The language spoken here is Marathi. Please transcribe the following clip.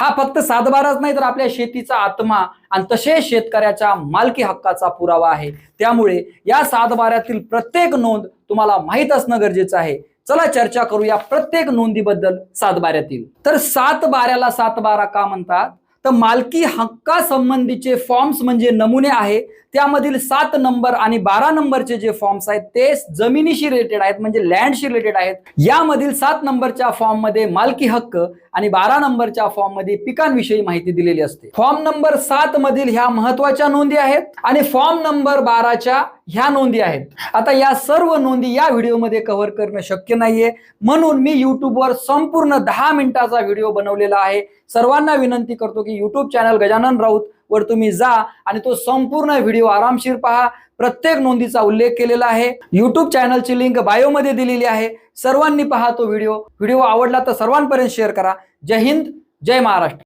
हा फक्त सातबाराच नाही तर आपल्या शेतीचा आत्मा आणि तसेच शेतकऱ्याच्या मालकी हक्काचा पुरावा आहे. त्यामुळे या सातबाऱ्यातील प्रत्येक नोंद तुम्हाला माहीत असणं गरजेचं आहे. चला चर्चा करूया प्रत्येक नोंदीबद्दल सातबाऱ्यातील. तर सात बाऱ्याला का म्हणतात? तर मालकी हक्कासंबंधीचे फॉर्म्स म्हणजे नमुने आहे. त्यामधील सात नंबर आणि बारा नंबरचे जे फॉर्म्स आहेत ते जमिनीशी रिलेटेड आहेत म्हणजे लँडशी रिलेटेड आहेत. यामधील सात नंबरच्या फॉर्ममध्ये मालकी हक्क आणि बारा नंबरच्या फॉर्ममध्ये पिकांविषयी माहिती दिलेली असते. फॉर्म नंबर सात मधील ह्या महत्त्वाच्या नोंदी आहेत आणि फॉर्म नंबर बाराच्या ह्या नोंदी आहेत. आता या सर्व नोंदी या व्हिडिओमध्ये कव्हर करणं शक्य नाहीये. म्हणून मी युट्यूबवर संपूर्ण दहा मिनिटाचा व्हिडिओ बनवलेला आहे. सर्वांना विनंती करतो की युट्यूब चॅनल गजानन राऊत वर तुम्ही जा आणि तो संपूर्ण व्हिडिओ आरामशीर पहा. प्रत्येक नोंदीचा उल्लेख केलेला आहे. युट्यूब चॅनलची लिंक बायोमध्ये दिलेली आहे. सर्वांनी पहा तो व्हिडिओ. व्हिडिओ आवडला तर सर्वांपर्यंत शेअर करा. जय हिंद जय महाराष्ट्र.